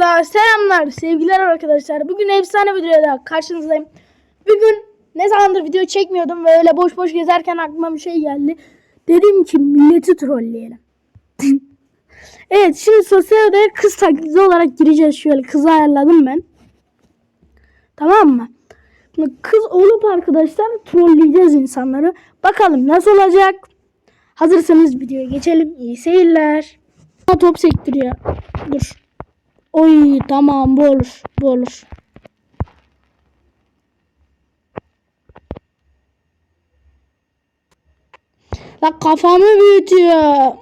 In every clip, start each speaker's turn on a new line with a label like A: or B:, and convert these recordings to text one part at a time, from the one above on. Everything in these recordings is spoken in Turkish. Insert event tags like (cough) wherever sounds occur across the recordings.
A: Da selamlar sevgiler arkadaşlar. Bugün efsane videoyla karşınızdayım. Bugün ne zamandır video çekmiyordum ve öyle boş boş gezerken aklıma bir şey geldi. Dedim ki milleti trolleyelim. (laughs) evet şimdi sosyal odaya kız taklidi olarak gireceğiz şöyle. Kızı ayarladım ben. Tamam mı? Şimdi kız olup arkadaşlar trolleyeceğiz insanları. Bakalım nasıl olacak? Hazırsanız videoya geçelim. İyi seyirler. Top sektiriyor. Dur. Oy tamam bu olur. Bu olur. La kafamı büyütüyor.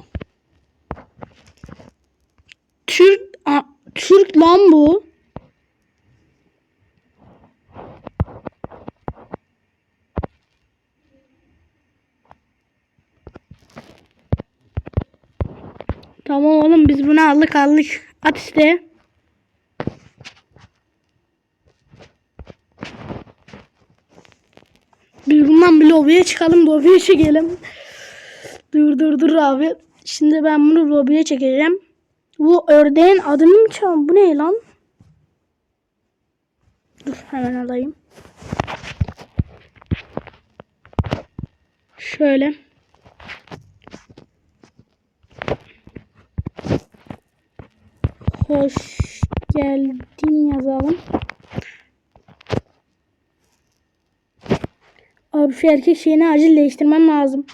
A: Türk a, Türk lan bu. Tamam oğlum biz bunu aldık aldık. At işte. Biz bundan bir lobiye çıkalım. Lobiye çekelim. Dur dur dur abi. Şimdi ben bunu lobiye çekeceğim. Bu ördeğin adını mı çalın? Bu ne lan? Dur hemen alayım. Şöyle. Hoş geldin yazalım. Abi şu erkek şeyini acil değiştirmem lazım.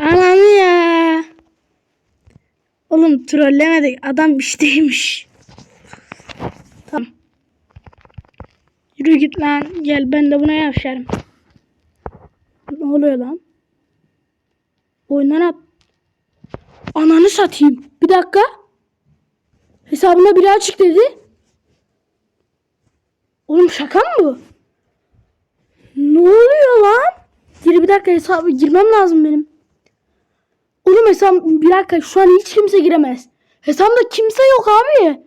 A: Ananı ya. Oğlum trollemedik. Adam işteymiş. Tamam. Yürü git lan. Gel ben de buna yapşarım. Ne oluyor lan? At. Ananı satayım. Bir dakika. Hesabına biri açık dedi. Oğlum şaka mı bu? Ne oluyor lan? Geri bir dakika hesabı girmem lazım benim. Oğlum hesap bir dakika şu an hiç kimse giremez. Hesabımda kimse yok abi.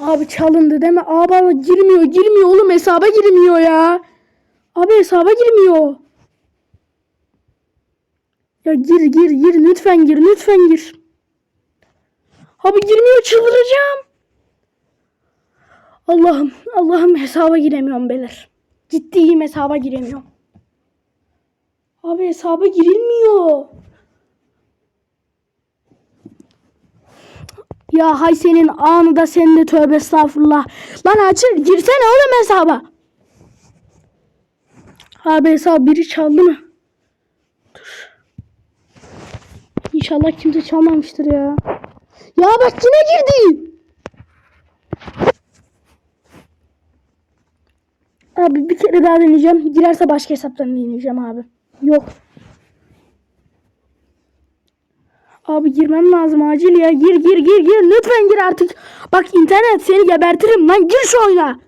A: Abi çalındı mi? Abi abi girmiyor girmiyor oğlum hesaba girmiyor ya. Abi hesaba girmiyor. Ya gir gir gir lütfen gir lütfen gir. Abi girmiyor çıldıracağım. Allah'ım Allah'ım hesaba giremiyorum beyler. Ciddiyim hesaba giremiyorum. Abi hesaba girilmiyor. Ya hay senin anı da senin de tövbe estağfurullah. Lan açıl girsene oğlum hesaba. Abi hesabı biri çaldı mı? Dur. İnşallah kimse çalmamıştır ya. Ya bak yine girdi. Abi bir kere daha deneyeceğim. Girerse başka hesaptan deneyeceğim abi. Yok. Abi girmem lazım acil ya. Gir gir gir gir. Lütfen gir artık. Bak internet seni gebertirim lan. Gir şu oyuna.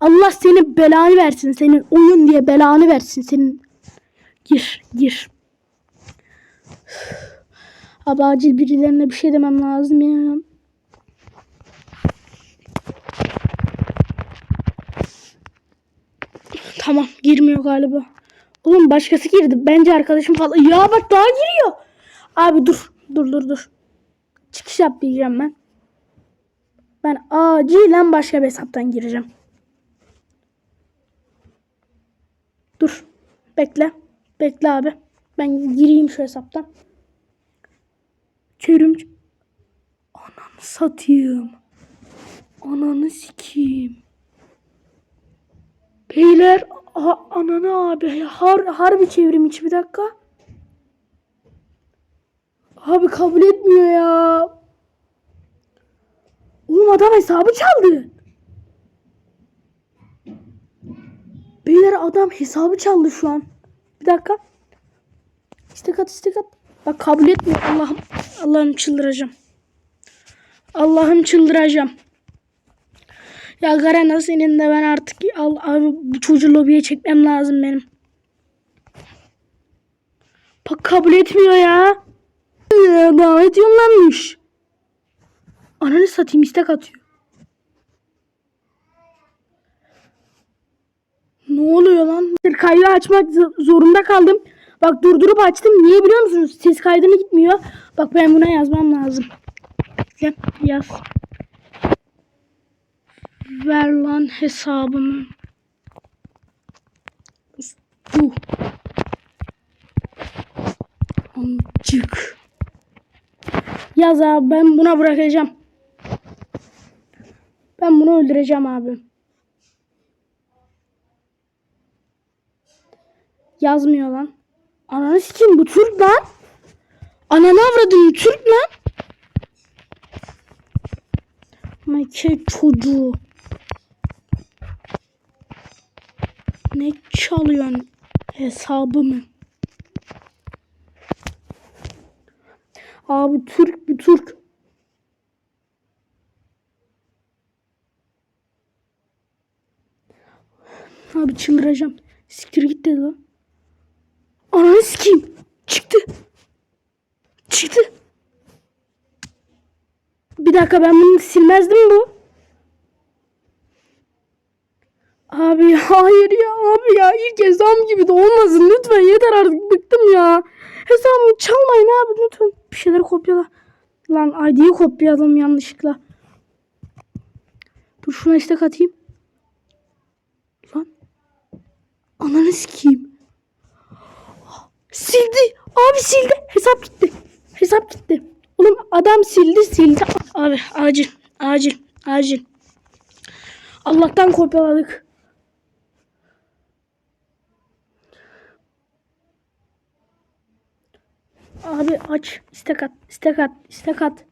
A: Allah senin belanı versin. Senin oyun diye belanı versin. Senin. Gir gir. Abi acil birilerine bir şey demem lazım ya. Tamam girmiyor galiba. Oğlum başkası girdi. Bence arkadaşım falan. Ya bak daha giriyor. Abi dur. Dur dur dur. Çıkış yap diyeceğim ben. Ben acilen başka bir hesaptan gireceğim. Dur. Bekle. Bekle abi. Ben gireyim şu hesaptan. Çevrim. Ananı satayım. Ananı sikeyim. Beyler a- ananı abi har harbi çevrim içi bir dakika. Abi kabul etmiyor ya. Oğlum adam hesabı çaldı. Beyler adam hesabı çaldı şu an. Bir dakika. İstek at istek at. Bak kabul etme Allah'ım. Allah'ım çıldıracağım. Allah'ım çıldıracağım. Ya Garena senin de ben artık al, abi, bu çocuğu lobiye çekmem lazım benim. Bak kabul etmiyor ya. Davet yollanmış. Ananı satayım istek atıyor. Ne oluyor lan? Kaydı açmak zorunda kaldım. Bak durdurup açtım. Niye biliyor musunuz? Ses kaydını gitmiyor. Bak ben buna yazmam lazım. Bekle, Yaz. Ver lan hesabımı. Bu. Amcık. Yaz abi ben buna bırakacağım. Ben bunu öldüreceğim abi. Yazmıyor lan. Ananı kim bu Türk lan? Ananı avradın Türk lan. Meke çocuğu. Ne çalıyorsun hesabımı? Abi Türk bir Türk. Abi çıldıracağım. Siktir git dedi lan. Ananı sikeyim. Çıktı. Çıktı. Bir dakika ben bunu silmezdim bu. Abi (laughs) hayır ya abi ya ilk hesabım gibi de olmasın lütfen yeter artık bıktım ya. Hesabımı çalmayın abi lütfen. Bir şeyleri kopyala. Lan ID'yi kopyaladım yanlışlıkla. Dur şuna istek atayım. Lan. Ananı sikeyim. Sildi. Abi sildi. Hesap gitti. Hesap gitti. Oğlum adam sildi sildi. Abi acil. Acil. Acil. Allah'tan kopyaladık. Abi aç. istek at. istek at. istek at.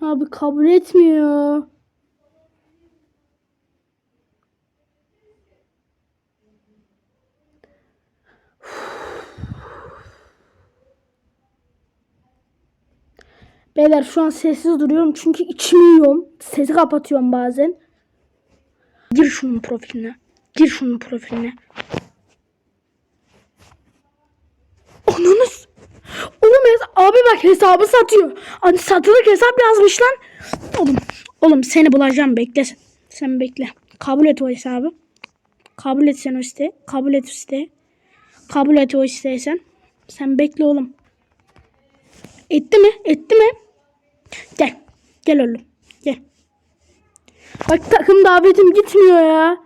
A: Abi kabul etmiyor. Beyler şu an sessiz duruyorum çünkü içimi yiyorum. Sesi kapatıyorum bazen. Gir şunun profiline. Gir şunun profiline. Ananız. Oğlum abi bak hesabı satıyor. Hani satılık hesap yazmış lan. Oğlum, oğlum seni bulacağım bekle sen. Bekle. Kabul et o hesabı. Kabul et sen o isteği. Kabul et o isteği. Kabul et o isteği sen. Sen bekle oğlum. Etti mi? Etti mi? Gel. Gel oğlum. Gel. Bak takım davetim gitmiyor ya.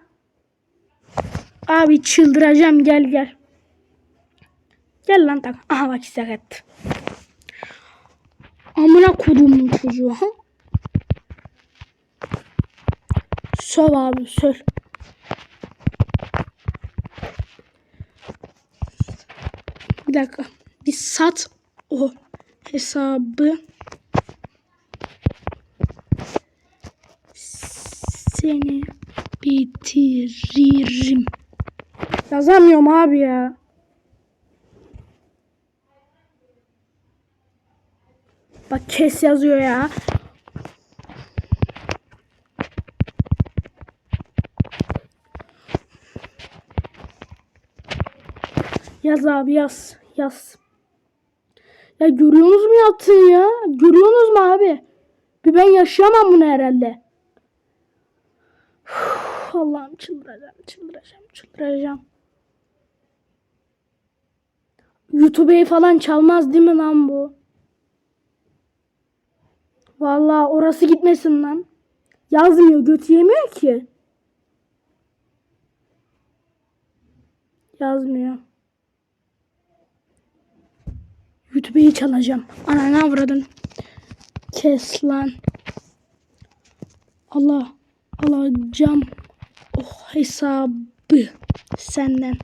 A: Abi çıldıracağım gel gel. Gel lan tak. Aha bak etti. Amına kodumun çocuğu ha. Söv abi söv. Bir dakika. Bir sat o hesabı. Seni bitiririm. Yazamıyorum abi ya. Bak kes yazıyor ya. Yaz abi yaz. Yaz. Ya görüyorsunuz mu yaptığını ya? Görüyorsunuz mu abi? Bir ben yaşayamam bunu herhalde. Allah'ım çıldıracağım, çıldıracağım, çıldıracağım. YouTube'yu falan çalmaz değil mi lan bu? Vallahi orası gitmesin lan. Yazmıyor, göt yemiyor ki. Yazmıyor. YouTube'yu çalacağım. Ananı avradın. Kes lan. Allah. Alacağım. Oh hesabı. Senden.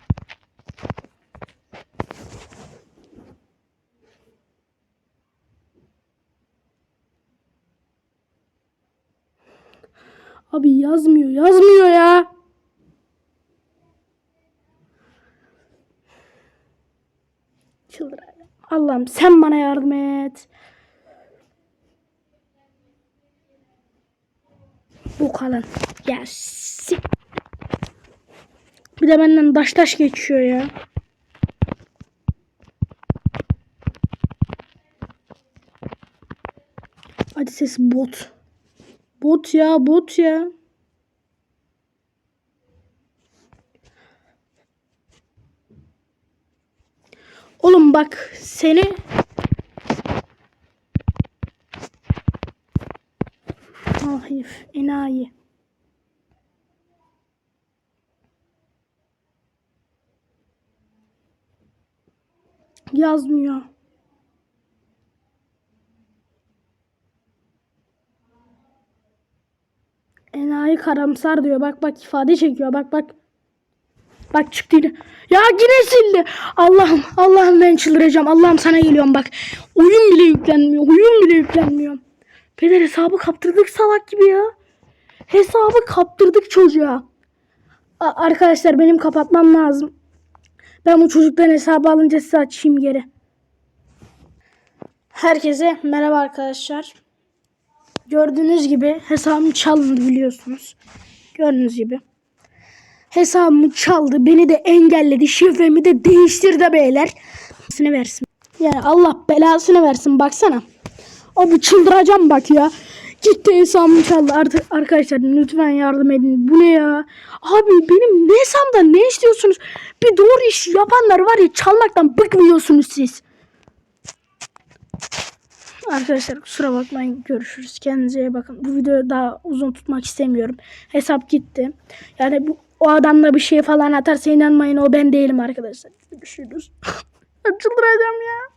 A: Abi yazmıyor. Yazmıyor ya. Allah'ım sen bana yardım et. Bu kalın. Sik. Bir de benden daş taş geçiyor ya. Hadi ses bot. Bot ya bot ya. Oğlum bak seni Ah herif enayi. Yazmıyor. Enayi karamsar diyor. Bak bak ifade çekiyor. Bak bak. Bak çıktı yine. Ya yine sildi. Allah'ım Allah'ım ben çıldıracağım. Allah'ım sana geliyorum bak. Oyun bile yüklenmiyor. Oyun bile yüklenmiyor. Peder hesabı kaptırdık salak gibi ya. Hesabı kaptırdık çocuğa. A- arkadaşlar benim kapatmam lazım. Ben bu çocuktan hesabı alınca size açayım geri. Herkese merhaba arkadaşlar. Gördüğünüz gibi hesabım çalındı biliyorsunuz. Gördüğünüz gibi. Hesabımı çaldı. Beni de engelledi. Şifremi de değiştirdi beyler. Versin. Yani Allah belasını versin baksana. Abi çıldıracağım bak ya. Gitti hesabımı çaldı. Artık arkadaşlar lütfen yardım edin. Bu ne ya? Abi benim ne hesabımda ne istiyorsunuz? Bir doğru iş yapanlar var ya çalmaktan bıkmıyorsunuz siz. Arkadaşlar kusura bakmayın. Görüşürüz. Kendinize iyi bakın. Bu videoyu daha uzun tutmak istemiyorum. Hesap gitti. Yani bu o adamla bir şey falan atarsa inanmayın o ben değilim arkadaşlar. Görüşürüz. (laughs) Çıldıracağım ya.